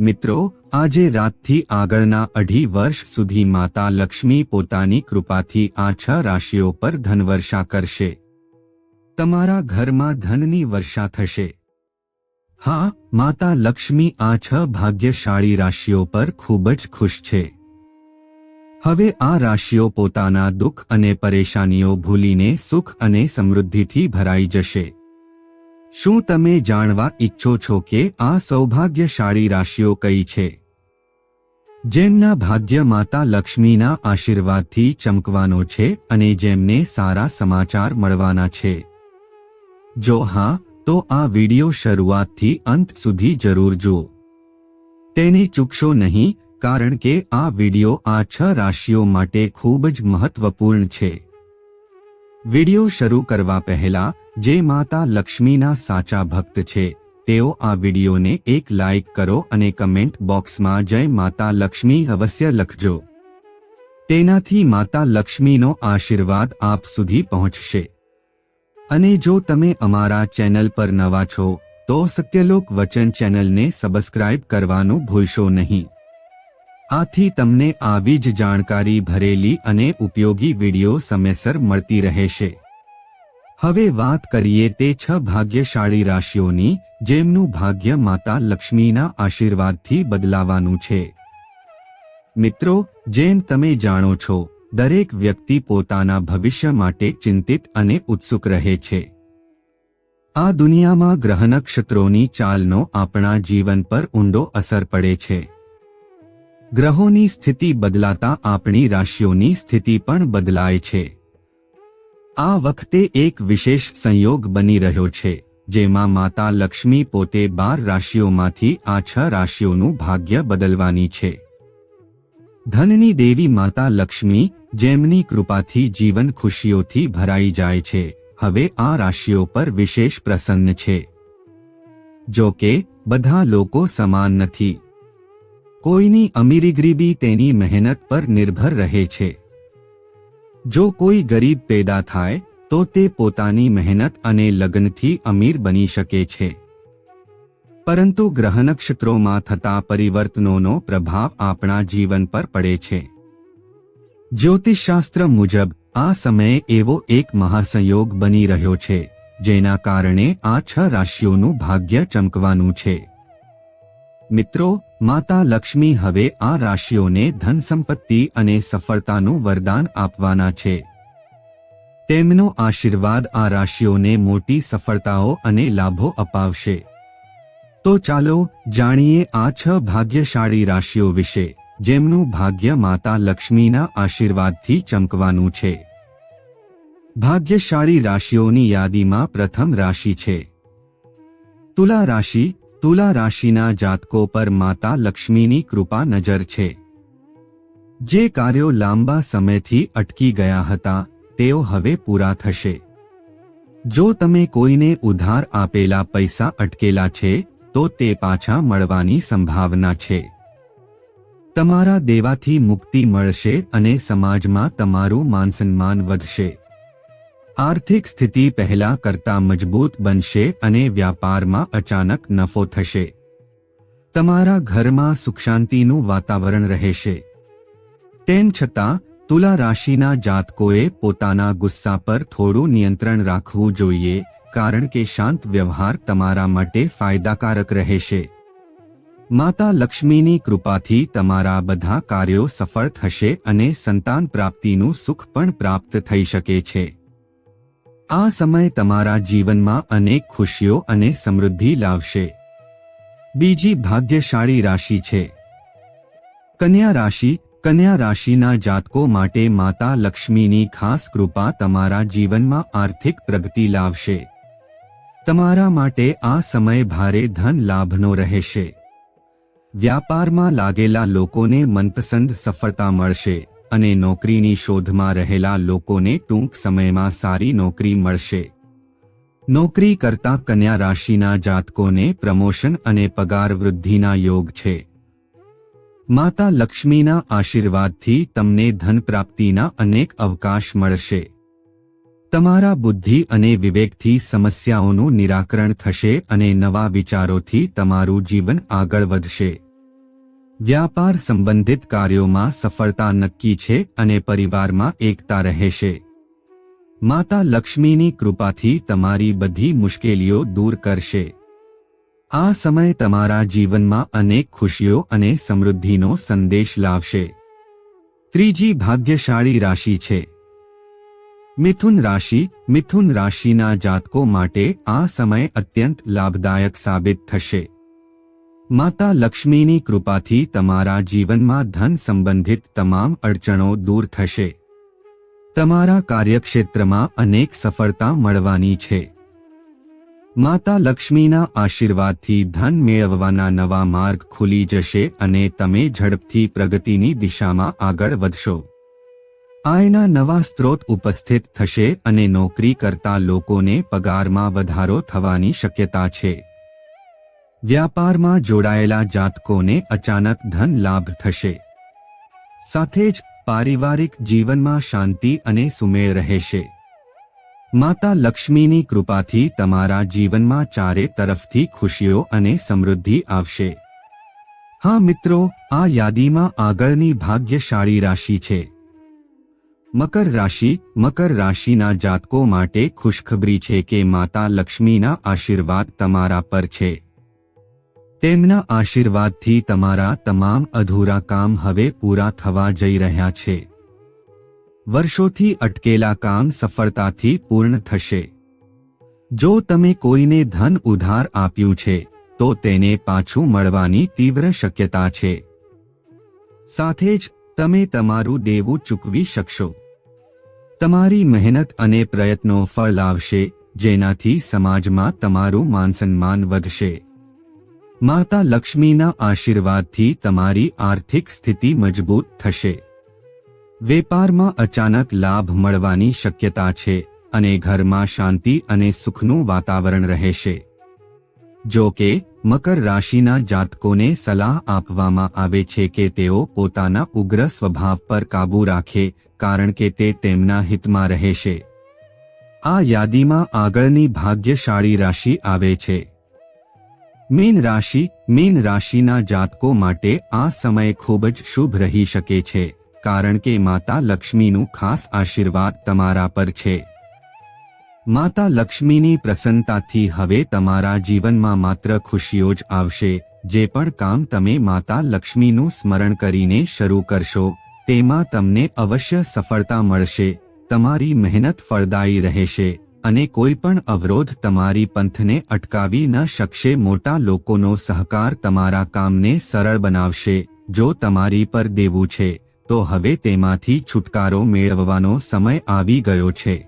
મિત્રો, આજે રાતથી આગળના અઢી વર્ષ સુધી માતા લક્ષ્મી પોતાની કૃપાથી આ છ રાશિઓ પર ધનવર્ષા કરશે. તમારા ઘરમાં ધનની વર્ષા થશે. હા, માતા લક્ષ્મી આ છ ભાગ્યશાળી રાશિઓ પર ખૂબ જ ખુશ છે. હવે આ રાશિઓ પોતાના દુઃખ અને પરેશાનીઓ ભૂલીને સુખ અને સમૃદ્ધિથી ભરાઈ જશે. શું તમે જાણવા ઈચ્છો છો કે આ સૌભાગ્યશાળી રાશિઓ કઈ છે? જેમના ભાગ્ય માતા લક્ષ્મીના આશીર્વાદથી ચમકવાનો છે અને જેમને સારા સમાચાર મળવાના છે. જો હા, તો આ વિડિયો શરૂઆતથી અંત સુધી જરૂર જુઓ. તેને ચૂકશો નહીં, કારણ કે આ વિડિયો આ છ રાશિઓ માટે ખૂબ જ મહત્વપૂર્ણ છે. વિડિયો શરૂ કરવા પહેલા, જે માતા લક્ષ્મીના સાચા ભક્ત છે, તેઓ આ વિડિયોને એક લાઇક કરો અને કમેન્ટ બોક્સમાં જય માતા લક્ષ્મી અવશ્ય લખજો. તેનાથી માતા લક્ષ્મીનો આશીર્વાદ આપ સુધી પહોંચશે. અને જો તમે અમારા ચેનલ પર નવા છો, તો સત્યલોક વચન ચેનલને સબસ્ક્રાઇબ કરવાનું ભૂલશો નહીં. આથી તમને આવી જ જાણકારી ભરેલી અને ઉપયોગી વીડિયો સમયસર મળતી રહેશે. હવે વાત કરીએ તે છ ભાગ્યશાળી રાશિઓની, જેમનું ભાગ્ય માતા લક્ષ્મીના આશીર્વાદથી બદલાવાનું છે. મિત્રો, જેમ તમે જાણો છો, દરેક વ્યક્તિ પોતાના ભવિષ્ય માટે ચિંતિત અને ઉત્સુક રહે છે. આ દુનિયામાં ગ્રહ નક્ષત્રોની ચાલનો આપણા જીવન પર ઊંડો અસર પડે છે. ગ્રહોની સ્થિતિ બદલાતા આપણી રાશિઓની સ્થિતિ પણ બદલાય છે. આ વખતે એક વિશેષ સંયોગ બની રહ્યો છે, જેમાં માતા લક્ષ્મી પોતે બાર રાશિઓમાંથી આ છ રાશિઓનું ભાગ્ય બદલવાની છે. ધનની દેવી માતા લક્ષ્મી જેમની કૃપાથી જીવન ખુશીઓથી ભરાઈ જાય છે, હવે આ રાશિઓ પર વિશેષ પ્રસન્ન છે. જો કે, બધા લોકો સમાન નથી. કોઈની અમીરી ગરીબી તેની મહેનત પર નિર્ભર રહે છે. જો કોઈ ગરીબ પેદા થાય, તો તે પોતાની મહેનત અને લગ્નથી અમીર બની શકે છે. પરંતુ ગ્રહ નક્ષત્રોમાં થતા પરિવર્તનોનો પ્રભાવ આપણા જીવન પર પડે છે. જ્યોતિષશાસ્ત્ર મુજબ, આ સમયે એવો એક મહાસંયોગ બની રહ્યો છે, જેના કારણે આ છ રાશિઓનું ભાગ્ય ચમકવાનું છે. મિત્રો માતા લક્ષ્મી હવે આ રાશિઓને ધન સંપત્તિ અને સફળતાનું વરદાન આપવાના છે. તેમનો આશીર્વાદ આ રાશિઓને મોટી સફળતાઓ અને લાભો અપાવશે. તો ચાલો જાણીએ આ છ ભાગ્યશાળી રાશિઓ વિશે, જેમનું ભાગ્ય માતા લક્ષ્મીના આશીર્વાદથી ચમકવાનું છે. ભાગ્યશાળી રાશિઓની યાદીમાં પ્રથમ રાશિ છે. તુલા રાશિ તુલા રાશિના જાતકો પર માતા લક્ષ્મીની કૃપા નજર છે. જે કાર્યો લાંબા સમયથી અટકી ગયા હતા, તેઓ હવે પૂરા થશે. જો તમે કોઈને ઉધાર આપેલા પૈસા અટકેલા છે, તો તે પાછા મળવાની સંભાવના છે. તમારા દેવાથી મુક્તિ મળશે અને સમાજમાં તમારું માનસન્માન વધશે. આર્થિક સ્થિતિ પહેલા કરતા મજબૂત બનશે અને વ્યાપારમાં અચાનક નફો થશે. તમારા ઘરમાં સુખશાંતિનું વાતાવરણ રહેશે. તેમ છતાં, તુલા રાશિના જાતકોએ પોતાના ગુસ્સા પર થોડું નિયંત્રણ રાખવું જોઈએ, કારણ કે શાંત વ્યવહાર તમારા માટે ફાયદાકારક રહેશે. માતા લક્ષ્મીની કૃપાથી તમારા બધા કાર્યો સફળ થશે અને સંતાન પ્રાપ્તિનું સુખ પણ પ્રાપ્ત થઈ શકે છે. આ સમય તમારા જીવનમાં અનેક ખુશીઓ અને સમૃદ્ધિ લાવશે. બીજી ભાગ્યશાળી રાશિ છે. કન્યા રાશિ, કન્યા રાશિના જાતકો માટે માતા લક્ષ્મીની ખાસ કૃપા તમારા જીવનમાં આર્થિક પ્રગતિ લાવશે. તમારા માટે આ સમય ભારે ધન લાભનો રહેશે. વ્યાપારમાં લાગેલા લોકોને મનપસંદ સફળતા મળશે. અને નોકરીની શોધમાં રહેલા લોકોને ટૂંક સમયમાં સારી નોકરી મળશે. નોકરી કરતા કન્યા રાશિના જાતકોને પ્રમોશન અને પગાર વૃદ્ધિના યોગ છે. માતા લક્ષ્મીના આશીર્વાદથી તમને ધન પ્રાપ્તિના અનેક અવકાશ મળશે. તમારા બુદ્ધિ અને વિવેકથી સમસ્યાઓનું નિરાકરણ થશે અને નવા વિચારોથી તમારું જીવન આગળ વધશે. વ્યાપાર સંબંધિત કાર્યોમાં સફળતા નક્કી છે અને પરિવારમાં એકતા રહેશે માતા લક્ષ્મીની કૃપાથી તમારી બધી મુશ્કેલીઓ દૂર કરશે. આ સમય તમારા જીવનમાં અનેક ખુશીઓ અને સમૃદ્ધિનો સંદેશ લાવશે. ત્રીજી ભાગ્યશાળી રાશિ છે. મિથુન રાશિ, મિથુન રાશિના જાતકો માટે આ સમય અત્યંત લાભદાયક સાબિત થશે. માતા લક્ષ્મીની કૃપાથી તમારા જીવનમાં ધન સંબંધિત તમામ અડચણો દૂર થશે. તમારા કાર્યક્ષેત્રમાં અનેક સફળતા મળવાની છે. માતા લક્ષ્મીના આશીર્વાદથી ધન મેળવવાના નવા માર્ગ ખુલી જશે અને તમે ઝડપથી પ્રગતિની દિશામાં આગળ વધશો. આયના નવા સ્ત્રોત ઉપસ્થિત થશે અને નોકરી કરતા લોકોને પગારમાં વધારો થવાની શક્યતા છે. વ્યાપારમાં જોડાયેલા જાતકોને અચાનક ધન લાભ થશે. સાથે જ પારિવારિક જીવનમાં શાંતિ અને સુમેળ રહેશે. માતા લક્ષ્મીની કૃપાથી તમારા જીવનમાં ચારે તરફથી ખુશીઓ અને સમૃદ્ધિ આવશે. હા મિત્રો, આ યાદીમાં આગળની ભાગ્યશાળી રાશિ છે. મકર રાશિ, મકર રાશિના જાતકો માટે ખુશખબરી છે કે માતા લક્ષ્મીના આશીર્વાદ તમારા પર છે. તેમના આશીર્વાદથી તમારા તમામ અધૂરા કામ હવે પૂરા થવા જઈ રહ્યા છે. વર્ષોથી અટકેલા કામ સફળતાથી પૂર્ણ થશે. જો તમે કોઈને ધન ઉધાર આપ્યું છે, તો તેને પાછું મળવાની તીવ્ર શક્યતા છે. સાથે જ, તમે તમારું દેવું ચૂકવી શકશો. તમારી મહેનત અને પ્રયત્નો ફળ લાવશે, જેનાથી સમાજમાં તમારું માનસન્માન વધશે. માતા લક્ષ્મીના આશીર્વાદથી તમારી આર્થિક સ્થિતિ મજબૂત થશે. વેપારમાં અચાનક લાભ મળવાની શક્યતા છે અને ઘરમાં શાંતિ અને સુખનું વાતાવરણ રહેશે. જો કે, મકર રાશિના જાતકોને સલાહ આપવામાં આવે છે કે તેઓ પોતાના ઉગ્ર સ્વભાવ પર કાબૂ રાખે કારણ કે તે તેમના હિતમાં રહેશે. આ યાદીમાં આગળની ભાગ્યશાળી રાશિ આવે છે. મીન રાશિ, મીન રાશિના જાતકો માટે આ સમય ખૂબ જ શુભ રહી શકે છે, કારણ કે માતા લક્ષ્મીનું ખાસ આશીર્વાદ તમારા પર છે. માતા લક્ષ્મીની પ્રસન્નતાથી હવે તમારા જીવનમાં માત્ર ખુશીઓ જ આવશે, જે પણ કામ તમે માતા લક્ષ્મીનું સ્મરણ કરીને શરૂ કરશો, તેમાં તમને અવશ્ય સફળતા મળશે, તમારી મહેનત ફળદાયી રહેશે. અને કોઈ પણ અવરોધ તમારી પંથને અટકાવી ન શકશે. મોટા લોકોનો સહકાર તમારા કામને સરળ બનાવશે. જો તમારી પર દેવું છે, તો હવે તેમાંથી છુટકારો મેળવવાનો સમય આવી ગયો છે.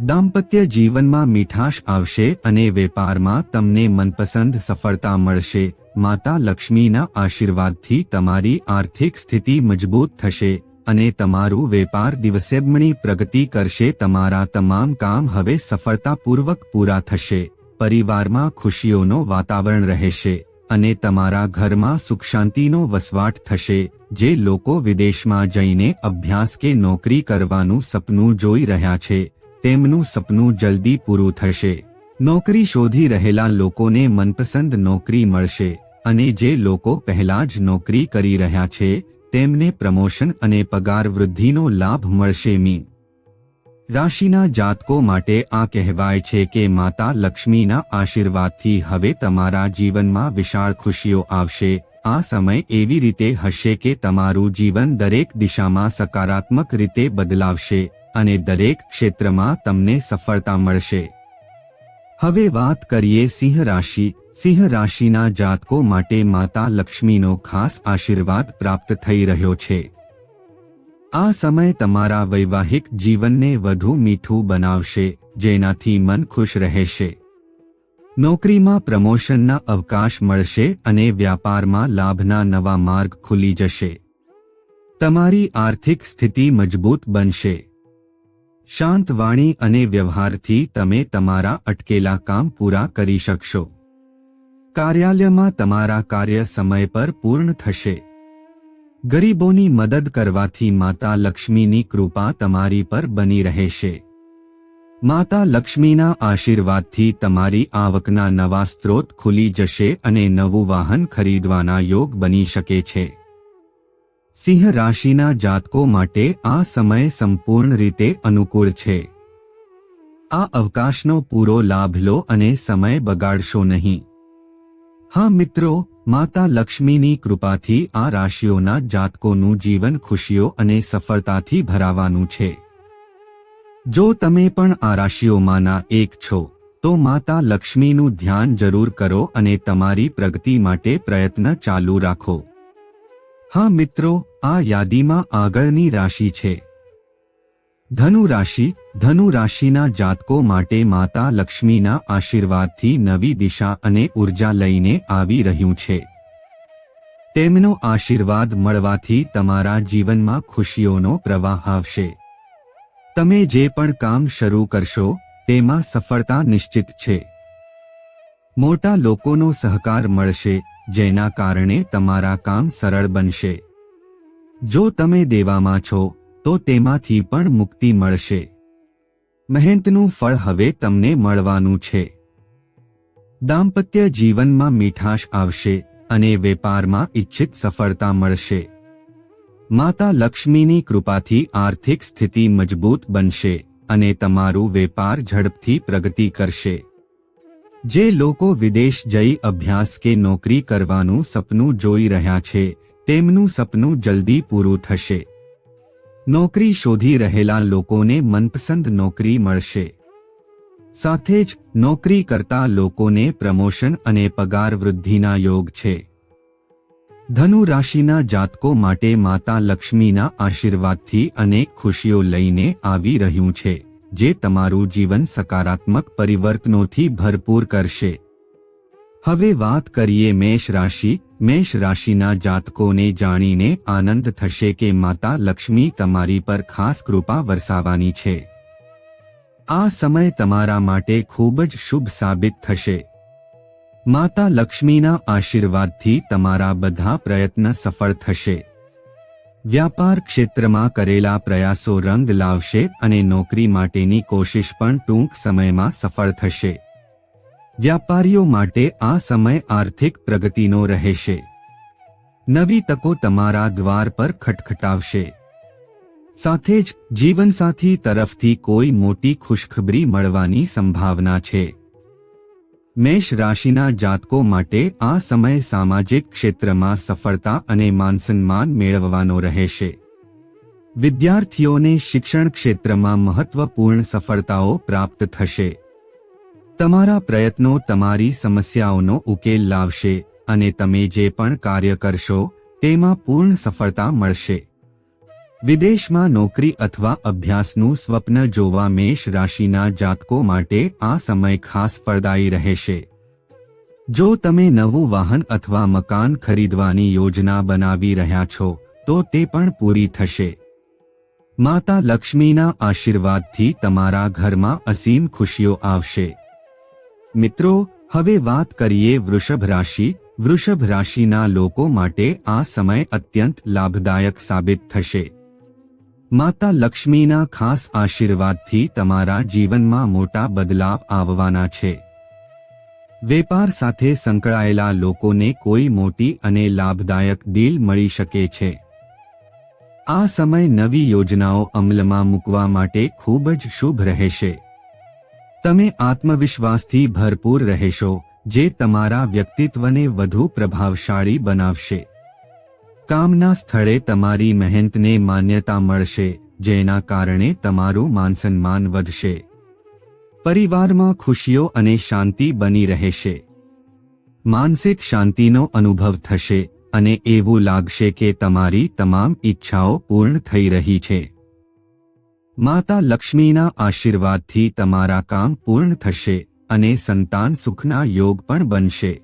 દાંપત્ય જીવનમાં મીઠાશ આવશે અને વેપારમાં તમને મનપસંદ સફળતા મળશે. માતા લક્ષ્મીના આશીર્વાદથી તમારી આર્થિક સ્થિતિ મજબૂત થશે. અને તમારું વેપાર દિવસેબમણી પ્રગતિ કરશે, તમારા તમામ કામ હવે સફળતાપૂર્વક પૂરા થશે, પરિવારમાં ખુશીઓનો વાતાવરણ રહેશે અને તમારા ઘરમાં સુખ શાંતિનો વસવાટ થશે, જે લોકો વિદેશમાં જઈને અભ્યાસ કે નોકરી કરવાનું સપનું જોઈ રહ્યા છે, તેમનું સપનું જલ્દી પૂરું થશે. નોકરી શોધી રહેલા લોકોને મનપસંદ નોકરી મળશે અને જે લોકો પહેલા જ નોકરી કરી રહ્યા છે તેમને પ્રમોશન અને પગાર વૃદ્ધિનો લાભ મળશે મી. રાશિના જાતકો માટે આ કહેવાય છે કે માતા લક્ષ્મીના આશીર્વાદથી હવે તમારા જીવનમાં વિશાળ ખુશીઓ આવશે. આ સમય એવી રીતે હશે કે તમારું જીવન દરેક દિશામાં સકારાત્મક રીતે બદલાવશે અને દરેક ક્ષેત્રમાં તમને સફળતા મળશે. હવે વાત કરીએ સિંહ રાશિ. સિંહ રાશિના જાતકો માટે માતા લક્ષ્મીનો ખાસ આશીર્વાદ પ્રાપ્ત થઈ રહ્યો છે. આ સમય તમારા વૈવાહિક જીવનને વધુ મીઠું બનાવશે, જેનાથી મન ખુશ રહેશે. નોકરીમાં પ્રમોશનના અવકાશ મળશે અને વ્યાપારમાં લાભના નવા માર્ગ ખુલી જશે. તમારી આર્થિક સ્થિતિ મજબૂત બનશે. શાંત વાણી અને વ્યવહારથી તમે તમારા અટકેલા કામ પૂરા કરી શકશો. કાર્યાલયમાં તમારા કાર્ય સમય પર પૂર્ણ થશે. ગરીબોની મદદ કરવાથી માતા લક્ષ્મીની કૃપા તમારી પર બની રહેશે. માતા લક્ષ્મીના આશીર્વાદથી તમારી આવકના નવા સ્ત્રોત ખુલી જશે અને નવું વાહન ખરીદવાના યોગ બની શકે છે. સિંહ રાશિના જાતકો માટે આ સમય સંપૂર્ણ રીતે અનુકૂળ છે. આ અવકાશનો પૂરો લાભ લો અને સમય બગાડશો નહીં. હા મિત્રો, માતા લક્ષ્મીની કૃપાથી આ રાશિઓના જાતકોનું જીવન ખુશીઓ અને સફળતાથી ભરાવાનું છે. જો તમે પણ આ રાશિઓમાંના એક છો, તો માતા લક્ષ્મીનું ધ્યાન જરૂર કરો અને તમારી પ્રગતિ માટે પ્રયત્ન ચાલુ રાખો. હા મિત્રો, આ યાદીમાં આગળની રાશિ છે. ધનુ રાશિ, ધનુ રાશિના જાતકો માટે માતા લક્ષ્મીના આશીર્વાદથી નવી દિશા અને ઊર્જા લઈને આવી રહ્યું છે. તેમનો આશીર્વાદ મળવાથી તમારા જીવનમાં ખુશીઓનો પ્રવાહ આવશે. તમે જે પણ કામ શરૂ કરશો, તેમાં સફળતા નિશ્ચિત છે. મોટા લોકોનો સહકાર મળશે જેના કારણે તમારા કામ સરળ બનશે. જો તમે દેવામાં છો, તો તેમાંથી પણ મુક્તિ મળશે. મહેનતનું ફળ હવે તમને મળવાનું છે. દાંપત્ય જીવનમાં મીઠાશ આવશે અને વેપારમાં ઇચ્છિત સફળતા મળશે. માતા લક્ષ્મીની કૃપાથી આર્થિક સ્થિતિ મજબૂત બનશે અને તમારું વેપાર ઝડપથી પ્રગતિ કરશે. જે લોકો વિદેશ જઈ અભ્યાસ કે નોકરી કરવાનું સપનું જોઈ રહ્યા છે, તેમનું સપનું જલ્દી પૂરું થશે. નોકરી શોધી રહેલા લોકોને મનપસંદ નોકરી મળશે. સાથે જ નોકરી કરતા લોકોને પ્રમોશન અને પગાર વૃદ્ધિના યોગ છે. ધનુ રાશિના જાતકો માટે માતા લક્ષ્મીના આશીર્વાદથી અનેક ખુશીઓ લઈને આવી રહ્યું છે. જે તમારું જીવન સકારાત્મક પરિવર્તનોથી ભરપૂર કરશે. હવે વાત કરીએ મેષ રાશિ. મેષ રાશિના જાતકોને જાણીને આનંદ થશે કે માતા લક્ષ્મી તમારી પર ખાસ કૃપા વરસાવવાની છે. આ સમય તમારા માટે ખૂબ જ શુભ સાબિત થશે. માતા લક્ષ્મીના આશીર્વાદથી તમારા બધા પ્રયત્ન સફળ થશે. વ્યાપાર ક્ષેત્રમાં કરેલા પ્રયાસો રંગ લાવશે અને નોકરી માટેની કોશિશ પણ ટૂંક સમયમાં સફળ થશે. વ્યાપારીઓ માટે આ સમય આર્થિક પ્રગતિનો રહેશે. નવી તકો તમારા દ્વાર પર ખટખટાવશે. સાથે જ જીવનસાથી તરફથી કોઈ મોટી ખુશખબરી મળવાની સંભાવના છે. મેષ રાશિના જાતકો માટે આ સમય સામાજિક ક્ષેત્રમાં સફળતા અને માનસન્માન મેળવવાનો રહેશે. વિદ્યાર્થીઓને શિક્ષણ ક્ષેત્રમાં મહત્વપૂર્ણ સફળતાઓ પ્રાપ્ત થશે. તમારા પ્રયત્નો તમારી સમસ્યાઓનો ઉકેલ લાવશે અને તમે જે પણ કાર્ય કરશો, તેમાં પૂર્ણ સફળતા મળશે. વિદેશમાં નોકરી અથવા અભ્યાસનું સ્વપ્ન જોવા મેષ રાશિના જાતકો માટે આ સમય ખાસ ફળદાયી રહેશે. જો તમે નવું વાહન અથવા મકાન ખરીદવાની યોજના બનાવી રહ્યા છો, તો તે પણ પૂરી થશે. માતા લક્ષ્મીના આશીર્વાદથી તમારા ઘરમાં અસીમ ખુશીઓ આવશે. મિત્રો, હવે વાત કરીએ વૃષભ રાશિ. વૃષભ રાશિના લોકો માટે આ સમય અત્યંત લાભદાયક સાબિત થશે. માતા લક્ષ્મીના ખાસ આશીર્વાદથી તમારા જીવનમાં મોટા બદલાવ આવવાના છે. વેપાર સાથે સંકળાયેલા લોકોને કોઈ મોટી અને લાભદાયક ડીલ મળી શકે છે. આ સમય નવી યોજનાઓ અમલમાં મૂકવા માટે ખૂબ જ શુભ રહેશે. તમે આત્મવિશ્વાસથી ભરપૂર રહેશો, જે તમારા વ્યક્તિત્વને વધુ પ્રભાવશાળી બનાવશે. કામના સ્થળે તમારી મહેનતને માન્યતા મળશે, જેના કારણે તમારું માનસન્માન વધશે. પરિવારમાં ખુશીઓ અને શાંતિ બની રહેશે. માનસિક શાંતિનો અનુભવ થશે, અને એવું લાગશે કે તમારી તમામ ઈચ્છાઓ પૂર્ણ થઈ રહી છે. માતા લક્ષ્મીના આશીર્વાદથી તમારા કામ પૂર્ણ થશે, અને સંતાન સુખના યોગ પણ બનશે.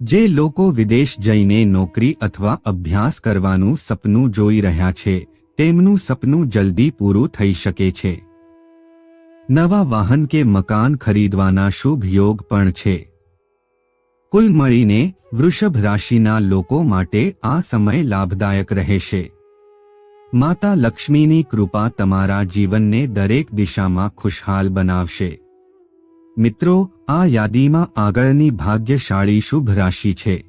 જે લોકો વિદેશ જઈને નોકરી અથવા અભ્યાસ કરવાનું સપનું જોઈ રહ્યા છે, તેમનું સપનું જલ્દી પૂરું થઈ શકે છે. નવા વાહન કે મકાન ખરીદવાના શુભ યોગ પણ છે. કુલ મળીને વૃષભ રાશિના લોકો માટે આ સમય લાભદાયક રહેશે. માતા લક્ષ્મીની કૃપા તમારા જીવનને દરેક દિશામાં ખુશહાલ બનાવશે. મિત્રો, આ યાદીમાં આગળની ભાગ્યશાળી શુભ રાશિ છે.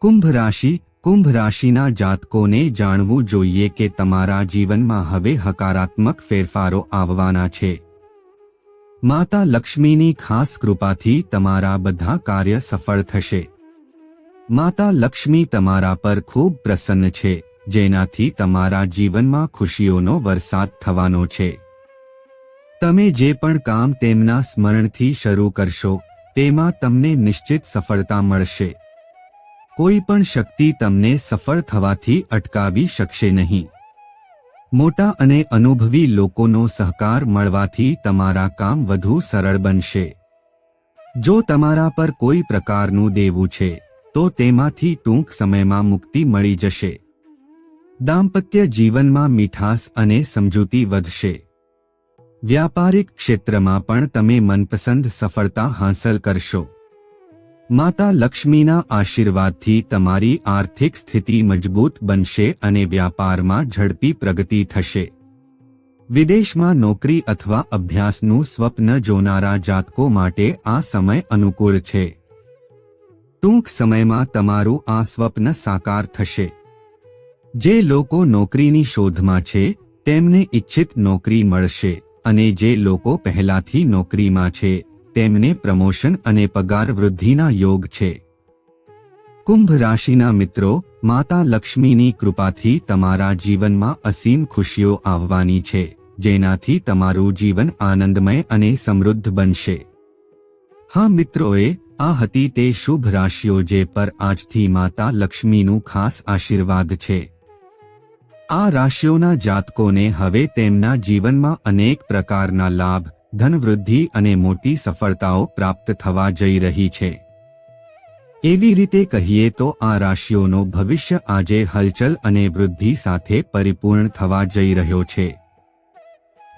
કુંભ રાશિ, કુંભ રાશિના જાતકોને જાણવું જોઈએ કે તમારા જીવનમાં હવે હકારાત્મક ફેરફારો આવવાના છે. માતા લક્ષ્મીની ખાસ કૃપાથી તમારા બધા કાર્ય સફળ થશે. માતા લક્ષ્મી તમારા પર ખૂબ પ્રસન્ન છે, જેનાથી તમારા જીવનમાં ખુશીઓનો વરસાદ થવાનો છે. તમે જે પણ કામ તેમના સ્મરણથી શરૂ કરશો, તેમાં તમને નિશ્ચિત સફળતા મળશે. કોઈ પણ શક્તિ તમને સફળ થવાથી અટકાવી શકશે નહીં. મોટા અને અનુભવી લોકોનો સહકાર મળવાથી તમારા કામ વધુ સરળ બનશે. જો તમારા પર કોઈ પ્રકારનું દેવું છે, તો તેમાંથી ટૂંક સમયમાં મુક્તિ મળી જશે. દાંપત્ય જીવનમાં મીઠાસ અને સમજૂતી વધશે. વ્યાપારિક ક્ષેત્રમાં પણ તમે મનપસંદ સફળતા હાંસલ કરશો. માતા લક્ષ્મીના આશીર્વાદથી તમારી આર્થિક સ્થિતિ મજબૂત બનશે અને વ્યાપારમાં ઝડપી પ્રગતિ થશે. વિદેશમાં નોકરી અથવા અભ્યાસનું સ્વપ્ન જોનારા જાતકો માટે આ સમય અનુકૂળ છે. ટૂંક સમયમાં તમારું આ સ્વપ્ન સાકાર થશે. જે લોકો નોકરીની શોધમાં છે, તેમને ઇચ્છિત નોકરી મળશે. અને જે લોકો પહેલાથી નોકરીમાં છે, તેમને પ્રમોશન અને પગાર વૃદ્ધિના યોગ છે. કુંભ રાશિના મિત્રો, માતા લક્ષ્મીની કૃપાથી તમારા જીવનમાં અસીમ ખુશીઓ આવવાની છે, જેનાથી તમારું જીવન આનંદમય અને સમૃદ્ધ બનશે. હા મિત્રોએ, આ હતી તે શુભ રાશિઓ જે પર આજથી માતા લક્ષ્મીનું ખાસ આશીર્વાદ છે. આ રાશિઓના જાતકોને હવે તેમના જીવનમાં અનેક પ્રકારના લાભ, ધનવૃદ્ધિ અને મોટી સફળતાઓ પ્રાપ્ત થવા જઈ રહી છે. એવી રીતે કહીએ તો આ રાશિઓનો ભવિષ્ય આજે હલચલ અને વૃદ્ધિ સાથે પરિપૂર્ણ થવા જઈ રહ્યો છે.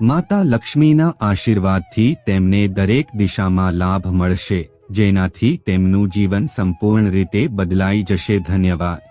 માતા લક્ષ્મીના આશીર્વાદથી તેમને દરેક દિશામાં લાભ મળશે, જેનાથી તેમનું જીવન સંપૂર્ણ રીતે બદલાઈ જશે. ધન્યવાદ.